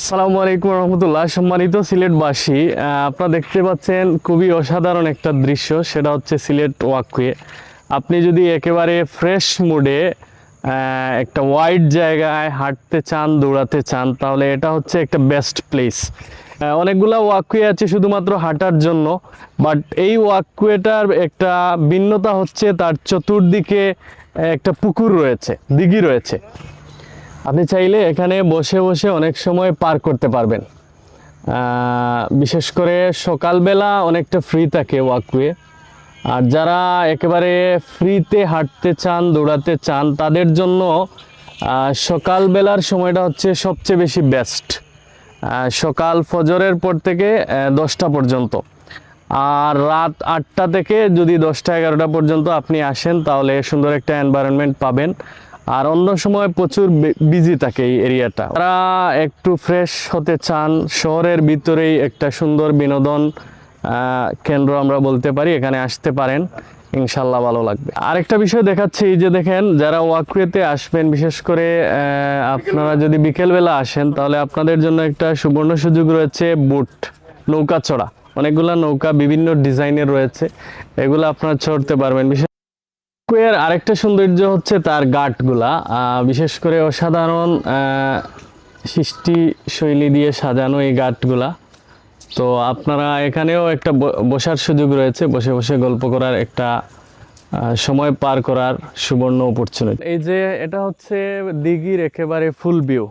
আসসালামু আলাইকুম রহমতুল্লাহ। সম্মানিত সিলেটবাসী আপনারা দেখতে পাচ্ছেন খুবই অসাধারণ একটা দৃশ্য, সেটা হচ্ছে সিলেট ওয়াকওয়ে। আপনি যদি একেবারে ফ্রেশ মুডে একটা ওয়াইড জায়গায় হাঁটতে চান, দৌড়াতে চান, তাহলে এটা হচ্ছে একটা বেস্ট প্লেস অনেকগুলা ওয়াকওয়ে আছে শুধুমাত্র হাঁটার জন্য বাট এই ওয়াকওয়েটার একটা ভিন্নতা হচ্ছে তার চতুর্দিকে একটা পুকুর রয়েছে, দিঘি রয়েছে। আপনি চাইলে এখানে বসে বসে অনেক সময় পার করতে পারবেন। বিশেষ করে সকালবেলা অনেকটা ফ্রি থাকে ওয়াকওয়ে আর যারা একেবারে ফ্রিতে হাঁটতে চান, দৌড়াতে চান, তাদের জন্য সকালবেলার সময়টা হচ্ছে সবচেয়ে বেশি বেস্ট সকাল ফজরের পর থেকে দশটা পর্যন্ত। আর রাত আটটা থেকে যদি দশটা এগারোটা পর্যন্ত আপনি আসেন, তাহলে সুন্দর একটা এনভায়রনমেন্ট পাবেন। আর অন্য সময় প্রচুর বিজি থাকে এই এরিয়াটা তারা একটু ফ্রেশ হতে চান, শহরের ভিতরেই একটা সুন্দর বিনোদন কেন্দ্র আমরা বলতে পারি, এখানে আসতে পারেন, ইনশাল্লাহ ভালো লাগবে। আরেকটা বিষয় দেখাচ্ছি, এই যে দেখেন, যারা ওয়াকওয়েতে আসবেন, বিশেষ করে আপনারা যদি বিকেলবেলা আসেন, তাহলে আপনাদের জন্য একটা সুবর্ণ সুযোগ রয়েছে, বুট, নৌকা চড়া। অনেকগুলা নৌকা বিভিন্ন ডিজাইনের রয়েছে, এগুলো আপনারা চড়তে পারবেন। স্কোয়ার আরেকটা সৌন্দর্য হচ্ছে তার গাটগুলা। বিশেষ করে অসাধারণ সৃষ্টি শৈলী দিয়ে সাজানো এই গাটগুলা। তো আপনারা এখানেও একটা বসার সুযোগ রয়েছে, বসে বসে গল্প করার একটা সময় পার করার সুবর্ণ অপরচুনিটি এই যে এটা হচ্ছে দিঘির একেবারে ফুল ভিউ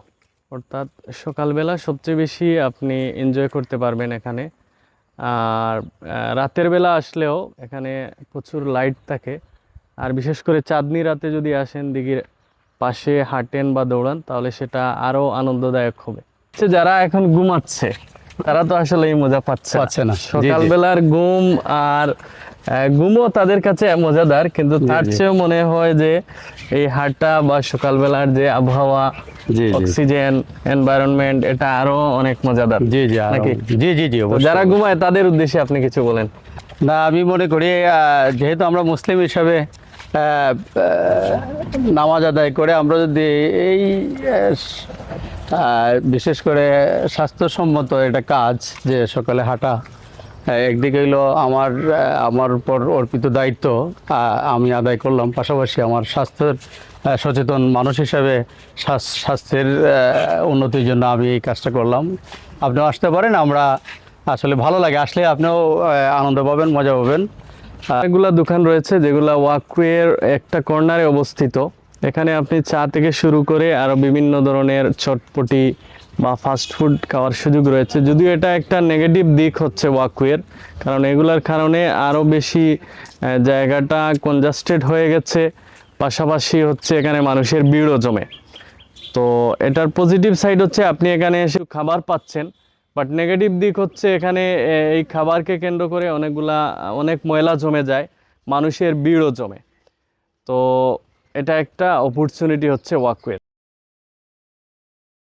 অর্থাৎ সকালবেলা সবচেয়ে বেশি আপনি এনজয় করতে পারবেন এখানে। আর রাতের বেলা আসলেও এখানে প্রচুর লাইট থাকে। আর বিশেষ করে চাঁদনি রাতে যদি আসেন দিঘির পাশে হাঁটেন বা দৌড়ান তাহলে সেটা আরও আনন্দদায়ক হবে যারা এখন ঘুমাচ্ছে তারা তো আসলে এই মজা পাচ্ছে না। পাচ্ছে না। সকালবেলার ঘুম আর ঘুমও তাদের কাছে মজাদার কিন্তু তার চেয়েও মনে হয় যে এই হাঁটা বা সকালবেলার যে আবহাওয়া। অক্সিজেন এনভায়রনমেন্ট এটা আরও অনেক মজাদার জি জি নাকি? জি জি জি যারা ঘুমায় তাদের উদ্দেশ্যে আপনি কিছু বলেন না আমি মনে করি যেহেতু আমরা মুসলিম হিসাবে নামাজ আদায় করে আমরা যদি এই বিশেষ করে স্বাস্থ্যসম্মত একটা কাজ যে সকালে হাঁটা একদিকে হলো আমার আমার উপর অর্পিত দায়িত্ব আমি আদায় করলাম, পাশাপাশি আমার স্বাস্থ্যের সচেতন মানুষ হিসাবে স্বাস্থ্যের উন্নতির জন্য আমি এই কাজটা করলাম। আপনিও আসতে পারেন, আমরা আসলে ভালো লাগে। আসলে আপনিও আনন্দ পাবেন, মজা পাবেন। অনেকগুলা দোকান রয়েছে, যেগুলা ওয়াকওয়ের একটা কর্নারে অবস্থিত। এখানে আপনি চা থেকে শুরু করে আরও বিভিন্ন ধরনের চটপটি বা ফাস্ট ফুড খাওয়ার সুযোগ রয়েছে। যদিও এটা একটা নেগেটিভ দিক হচ্ছে ওয়াকওয়ের, কারণ এগুলার কারণে আরও বেশি জায়গাটা কনজাস্টেড হয়ে গেছে। পাশাপাশি হচ্ছে এখানে মানুষের ভিড়ও জমে। তো এটার পজিটিভ সাইড হচ্ছে আপনি এখানে এসে খাবার পাচ্ছেন। বাট নেগেটিভ দিক হচ্ছে এখানে এই খাবারকে কেন্দ্র করে অনেকগুলা, অনেক ময়লা জমে যায়, মানুষের বিড়ও জমে। তো এটা একটা অপরচুনিটি হচ্ছে ওয়াকওয়ে